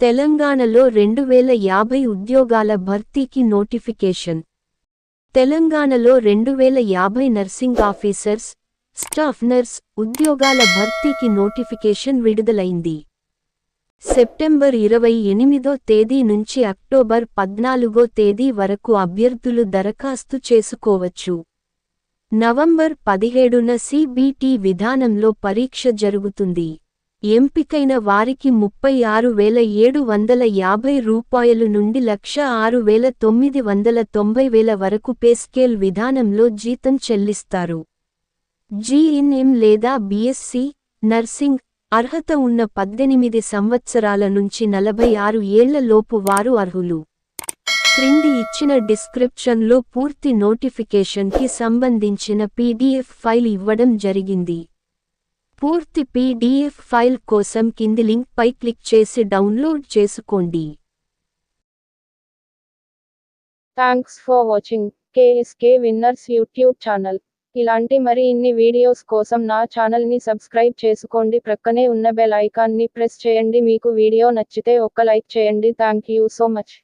తెలంగాణలో రెండు వేల యాభై ఉద్యోగాల భర్తీకి నోటిఫికేషన్. తెలంగాణలో రెండు వేల యాభై నర్సింగ్ ఆఫీసర్స్ స్టాఫ్ నర్స్ ఉద్యోగాల భర్తీకి నోటిఫికేషన్ విడుదలైంది. సెప్టెంబర్ ఇరవై ఎనిమిదో తేదీ నుంచి అక్టోబర్ పద్నాలుగో తేదీ వరకు అభ్యర్థులు దరఖాస్తు చేసుకోవచ్చు. నవంబర్ పదిహేడున సిబిటి విధానంలో పరీక్ష జరుగుతుంది. ఎంపికైన వారికి ముప్పై ఆరు వేల ఏడు వందల యాభై రూపాయలు నుండి లక్ష ఆరు వేల తొమ్మిది వందల తొంభై వేల వరకు పేస్కేల్ విధానంలో జీతం చెల్లిస్తారు. జీఎన్ఎం లేదా బీఎస్సీ నర్సింగ్ అర్హత ఉన్న పద్దెనిమిది సంవత్సరాల నుంచి నలభై ఆరు ఏళ్ళలోపు వారు అర్హులు. క్రింది ఇచ్చిన డిస్క్రిప్షన్లో పూర్తి నోటిఫికేషన్కి సంబంధించిన పీడీఎఫ్ ఫైల్ ఇవ్వడం జరిగింది. పూర్తి పీడీఎఫ్ ఫైల్ కోసం కింది లింక్ పై క్లిక్ చేసి డౌన్లోడ్ చేసుకోండి. Thanks for watching KSK winners YouTube channel ఇలాంటి మరి ఇన్ని వీడియోస్ కోసం నా ఛానల్ని సబ్స్క్రైబ్ చేసుకోండి. ప్రక్కనే ఉన్న బెల్ ఐకాన్ని ప్రెస్ చేయండి. మీకు వీడియో నచ్చితే ఒక్క లైక్ చేయండి. Thank you so much